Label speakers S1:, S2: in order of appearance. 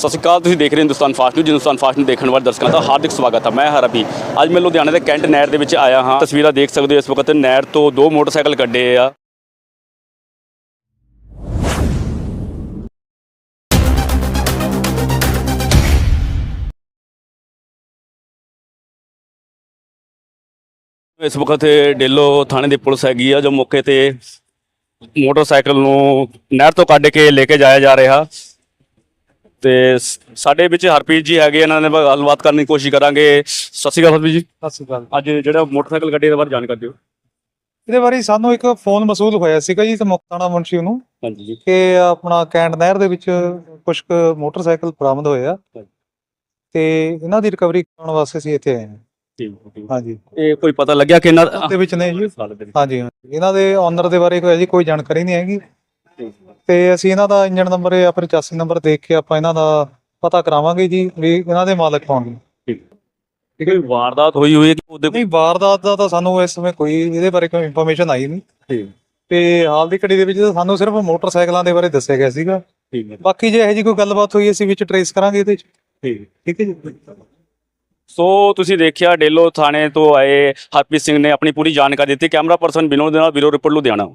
S1: ਸਤਿ ਸ਼੍ਰੀ ਅਕਾਲ, ਤੁਸੀਂ ਦੇਖ ਰਹੇ ਹੋ Hindustan fast news Hindustan fast ਨੂੰ ਦੇਖਣ ਵਾਲੇ ਦਰਸ਼ਕਾਂ ਦਾ ਹਾਰਦਿਕ ਸਵਾਗਤ ਹੈ। ਮੈਂ ਹਰਬੀ ਅੱਜ ਮੈਂ ਲੁਧਿਆਣਾ ਦੇ ਕੈਂਟ ਨਹਿਰ ਦੇ ਵਿੱਚ ਆਇਆ ਹਾਂ। ਤਸਵੀਰਾਂ ਦੇਖ ਸਕਦੇ ਹੋ ਇਸ ਵਕਤ ਨਹਿਰ ਤੋਂ ਦੋ ਮੋਟਰਸਾਈਕਲ ਕੱਢੇ ਆ। ਇਸ ਵਕਤ ਡੇਲੋ ਥਾਣੇ ਦੀ ਪੁਲਿਸ ਹੈਗੀ ਆ, ਜੋ ਮੌਕੇ ਤੇ ਮੋਟਰਸਾਈਕਲ ਨੂੰ ਨਹਿਰ ਤੋਂ ਕੱਢ ਕੇ ਲੈ ਕੇ ਜਾਇਆ ਜਾ ਰਿਹਾ। ਤੇ ਸਾਡੇ ਵਿੱਚ ਹਰਪ੍ਰੀਤ ਜੀ ਹੈਗੇ ਇਹਨਾਂ ਨਾਲ ਗੱਲਬਾਤ ਕਰਨ ਦੀ ਕੋਸ਼ਿਸ਼ ਕਰਾਂਗੇ। ਸਤਿ ਸ਼੍ਰੀ ਅਕਾਲ ਹਰਪ੍ਰੀਤ ਜੀ।
S2: ਸਤਿ ਸ਼੍ਰੀ ਅਕਾਲ।
S1: ਅੱਜ ਜਿਹੜਾ ਮੋਟਰਸਾਈਕਲ ਗੱਡੀ ਦੇ ਬਾਰੇ ਜਾਣਕਾਰੀ ਦਿਓ।
S2: ਇਹਦੇ ਬਾਰੇ ਸਾਨੂੰ ਇੱਕ ਫੋਨ ਮਸੂਲ ਹੋਇਆ ਸੀਗਾ ਜੀ ਤੇ ਮੁਕਤਾਣਾ ਮੁਨਸ਼ੀ ਨੂੰ
S1: ਹਾਂਜੀ ਜੀ।
S2: ਕਿ ਆਪਣਾ ਕੈਂਟ ਨਹਿਰ ਦੇ ਵਿੱਚ ਕੁਝ ਮੋਟਰਸਾਈਕਲ ਬਰਾਮਦ ਹੋਏ ਆ। ਤੇ ਇਹਨਾਂ ਦੀ ਰਿਕਵਰੀ ਕਰਨ ਵਾਸਤੇ ਅਸੀਂ ਇੱਥੇ ਆਏ ਹਾਂ। ਹਾਂਜੀ।
S1: ਇਹ ਕੋਈ ਪਤਾ ਲੱਗਿਆ ਕਿ ਇਹਨਾਂ
S2: ਦੇ ਵਿੱਚ ਨੇ ਜੀ। ਹਾਂਜੀ। ਇਹਨਾਂ ਦੇ ਓਨਰ ਦੇ ਬਾਰੇ ਕੋਈ ਜੀ ਕੋਈ ਜਾਣਕਾਰੀ ਨਹੀਂ ਹੈਗੀ। ਤੇ ਅਸੀਂ ਇਹਨਾਂ ਦਾ ਇੰਜਨ ਨੰਬਰ ਜਾਂ ਫਿਰ ਚਾਸੀ ਨੰਬਰ ਦੇਖ ਕੇ ਆਪਾਂ ਇਹਨਾਂ ਦਾ ਪਤਾ ਕਰਾਵਾਂਗੇ ਜੀ ਵੀ ਇਹਨਾਂ ਦੇ ਮਾਲਕ ਕੌਣ ਨੇ।
S1: ਠੀਕ। ਹੈ ਵਾਰਦਾਤ ਹੋਈ ਹੋਈ ਹੈ ਕਿ ਉਹਦੇ
S2: ਨਹੀਂ ਵਾਰਦਾਤ ਦਾ ਤਾਂ ਸਾਨੂੰ ਇਸ ਸਮੇਂ ਕੋਈ ਇਹਦੇ ਬਾਰੇ ਕੋਈ ਇਨਫੋਰਮੇਸ਼ਨ ਆਈ ਨਹੀਂ।
S1: ਠੀਕ।
S2: ਤੇ ਹਾਲ ਦੀ ਘੜੀ ਦੇ ਵਿੱਚ ਤਾਂ ਸਾਨੂੰ ਸਿਰਫ ਮੋਟਰਸਾਈਕਲਾਂ ਦੇ ਬਾਰੇ ਦੱਸਿਆ ਗਿਆ ਸੀਗਾ।
S1: ਠੀਕ ਹੈ।
S2: ਬਾਕੀ ਜੇ ਇਹੋ ਜਿਹੀ ਕੋਈ ਗੱਲਬਾਤ ਹੋਈ ਅਸੀਂ ਵਿੱਚ ਟਰੇਸ ਕਰਾਂਗੇ ਇਹਦੇ ਚ।
S1: ਠੀਕ।
S2: ਠੀਕ ਹੈ ਜੀ।
S1: ਸੋ ਤੁਸੀਂ ਦੇਖਿਆ ਡੇਲੋ ਥਾਣੇ ਤੋਂ ਆਏ ਹਰਪ੍ਰੀਤ ਸਿੰਘ ਨੇ ਆਪਣੀ ਪੂਰੀ ਜਾਣਕਾਰੀ ਦਿੱਤੀ। ਕੈਮਰਾ ਪਰਸਨ ਵਿਨੋਦ ਦੇ ਨਾਲ ਬਿਰੋ ਰਿਪੋਰਟ ਲੁਧਿਆਣਾ।